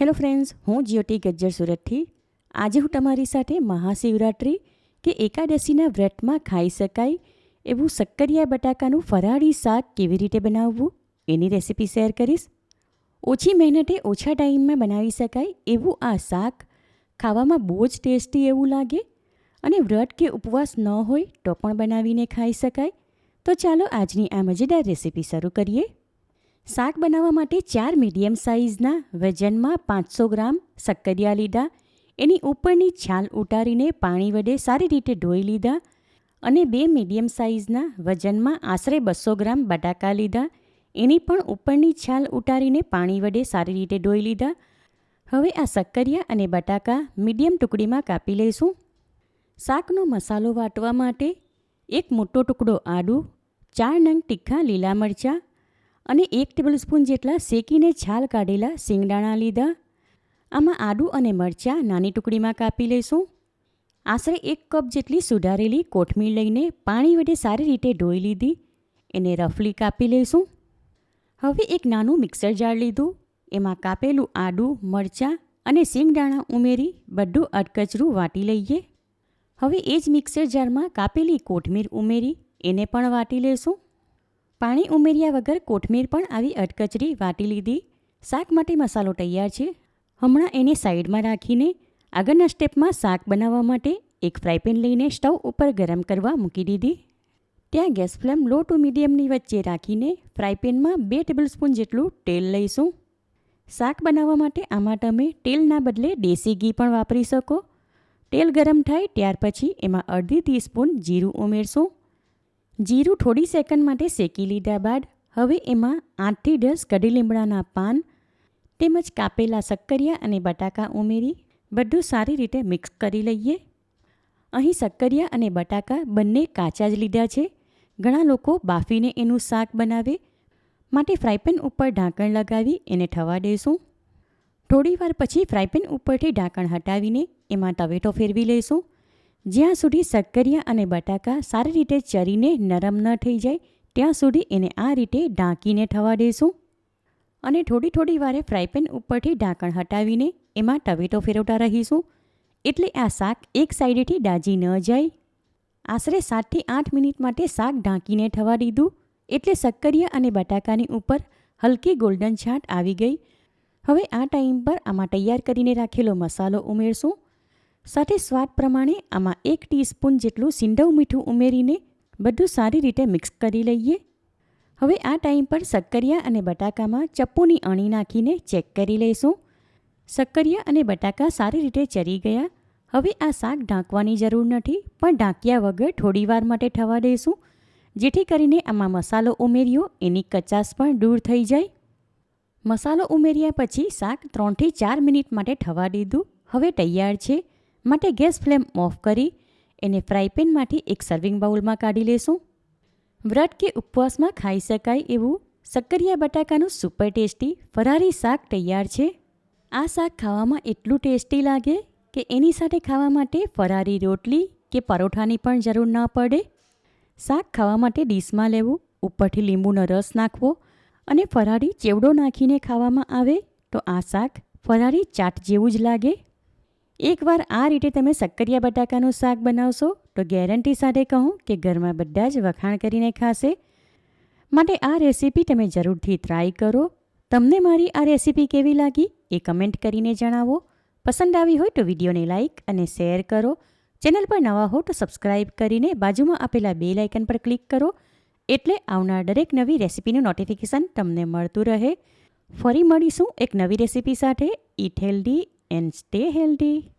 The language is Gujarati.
હેલો ફ્રેન્ડ્સ, હું જ્યોતિ ગજ્જર સુરતથી. આજે હું તમારી સાથે મહાશિવરાત્રિ કે એકાદશીના વ્રતમાં ખાઈ શકાય એવું શક્કરિયા બટાકાનું ફરાળી શાક કેવી રીતે બનાવવું એની રેસિપી શેર કરીશ. ઓછી મહેનતે ઓછા ટાઈમમાં બનાવી શકાય એવું આ શાક ખાવામાં બહુ જ ટેસ્ટી એવું લાગે અને વ્રત કે ઉપવાસ ન હોય તો પણ બનાવીને ખાઈ શકાય. તો ચાલો આજની આ મજેદાર રેસિપી શરૂ કરીએ. શાક બનાવવા માટે ચાર મીડિયમ સાઇઝના વજનમાં પાંચસો ગ્રામ શક્કરિયા લીધા. એની ઉપરની છાલ ઉતારીને પાણી વડે સારી રીતે ધોઈ લીધા અને બે મીડિયમ સાઇઝના વજનમાં આશરે બસો ગ્રામ બટાકા લીધા. એની પણ ઉપરની છાલ ઉતારીને પાણી વડે સારી રીતે ધોઈ લીધા. હવે આ શક્કરિયા અને બટાકા મીડિયમ ટુકડીમાં કાપી લઈશું. શાકનો મસાલો વાટવા માટે એક મોટો ટુકડો આદું ચાર નંગ તીખા લીલા મરચાં અને એક ટેબલસ્પૂન જેટલા શેકીને છાલ કાઢેલા શિંગદાણા લીધા. આમાં આદુ અને મરચાં નાની ટુકડીમાં કાપી લઈશું. આશરે એક કપ જેટલી સુધારેલી કોથમીર લઈને પાણી વડે સારી રીતે ધોઈ લીધી. એને રફલી કાપી લઈશું. હવે એક નાનું મિક્સર જાર લીધું. એમાં કાપેલું આદું મરચાં અને શિંગદાણા ઉમેરી બધું અડકચરું વાટી લઈએ. હવે એ જ મિક્સર જારમાં કાપેલી કોથમીર ઉમેરી એને પણ વાટી લઈશું. પાણી ઉમેર્યા વગર કોથમીર પણ આવી અટકચરી વાટી લીધી. શાક માટે મસાલો તૈયાર છે. હમણાં એને સાઈડમાં રાખીને આગળના સ્ટેપમાં શાક બનાવવા માટે એક ફ્રાયપેન લઈને સ્ટવ ઉપર ગરમ કરવા મૂકી દીધી. ત્યાં ગેસ ફ્લેમ લો ટુ મીડિયમની વચ્ચે રાખીને ફ્રાયપેનમાં બે ટેબલસ્પૂન જેટલું તેલ લઈશું. શાક બનાવવા માટે આમાં તમે તેલના બદલે દેશી ઘી પણ વાપરી શકો. તેલ ગરમ થાય ત્યાર પછી એમાં અડધી ટીસ્પૂન જીરું ઉમેરશું. જીરું થોડી સેકન્ડ માટે શેકી લીધા બાદ હવે એમાં આઠથી દસ કઢી લીમડાના પાન, તેમજ કાપેલા શક્કરિયા અને બટાકા ઉમેરી બધું સારી રીતે મિક્સ કરી લઈએ. અહીં શક્કરિયા અને બટાકા બંને કાચા જ લીધા છે. ઘણા લોકો બાફીને એનું શાક બનાવે. માટે ફ્રાયપેન ઉપર ઢાંકણ લગાવી એને થવા દેશું. થોડીવાર પછી ફ્રાયપેન ઉપરથી ઢાંકણ હટાવીને એમાં તવેટો ફેરવી લઈશું. જ્યાં સુધી શક્કરિયા અને બટાકા સારી રીતે ચરીને નરમ ન થઈ જાય, ત્યાં સુધી એને આ રીતે ઢાંકીને થવા દઈશું અને થોડી થોડી વારે ફ્રાયપેન ઉપરથી ઢાંકણ હટાવીને એમાં ટવેટો ફેરવતા રહીશું. એટલે આ શાક એક સાઈડેથી દાજી ન જાય. આશરે સાતથી આઠ મિનિટ માટે શાક ઢાંકીને થવા દીધું. એટલે શક્કરિયા અને બટાકાની ઉપર હલકી ગોલ્ડન છાટ આવી ગઈ. હવે આ ટાઈમ પર આમાં તૈયાર કરીને રાખેલો મસાલો ઉમેરશું. સાથે સ્વાદ પ્રમાણે આમાં એક ટીસ્પૂન જેટલું સિંડવ મીઠું ઉમેરીને બધું સારી રીતે મિક્સ કરી લઈએ. હવે આ ટાઈમ પર શક્કરિયા અને બટાકામાં ચપ્પુની અણી નાખીને ચેક કરી લઈશું. શક્કરિયા અને બટાકા સારી રીતે ચરી ગયા. હવે આ શાક ઢાંકવાની જરૂર નથી, પણ ઢાંક્યા વગર થોડીવાર માટે થવા દઈશું, જેથી કરીને આમાં મસાલો ઉમેર્યો, એની કચાશ પણ દૂર થઈ જાય. મસાલો ઉમેર્યા પછી શાક ત્રણથી ચાર મિનિટ માટે થવા દીધું. હવે તૈયાર છે. માટે ગેસ ફ્લેમ ઓફ કરી એને ફ્રાયપેનમાંથી એક સર્વિંગ બાઉલમાં કાઢી લેશું. વ્રત કે ઉપવાસમાં ખાઈ શકાય એવું શક્કરિયા બટાકાનું સુપર ટેસ્ટી ફરારી શાક તૈયાર છે. આ શાક ખાવામાં એટલું ટેસ્ટી લાગે કે એની સાથે ખાવા માટે ફરારી રોટલી કે પરોઠાની પણ જરૂર ન પડે. શાક ખાવા માટે ડીશમાં લેવું, ઉપરથી લીંબુનો રસ નાખવો અને ફરારી ચેવડો નાખીને ખાવામાં આવે તો આ શાક ફરારી ચાટ જેવું જ લાગે. એકવાર આ રીતે તમે શક્કરિયા બટાકાનું શાક બનાવશો, તો ગેરંટી સાથે કહું કે ઘરમાં બધા જ વખાણ કરીને ખાશે. માટે આ રેસીપી તમે જરૂરથી ટ્રાય કરો. તમને મારી આ રેસીપી કેવી લાગી એ કમેન્ટ કરીને જણાવો. પસંદ આવી હોય તો વિડીયોને લાઇક અને શેર કરો. ચેનલ પર નવા હો તો સબસ્ક્રાઇબ કરીને બાજુમાં આપેલા બે લાઇકન પર ક્લિક કરો. એટલે આવનાર દરેક નવી રેસીપીનું નોટિફિકેશન તમને મળતું રહે. ફરી મળીશું એક નવી રેસીપી સાથે. Eat healthy and stay healthy.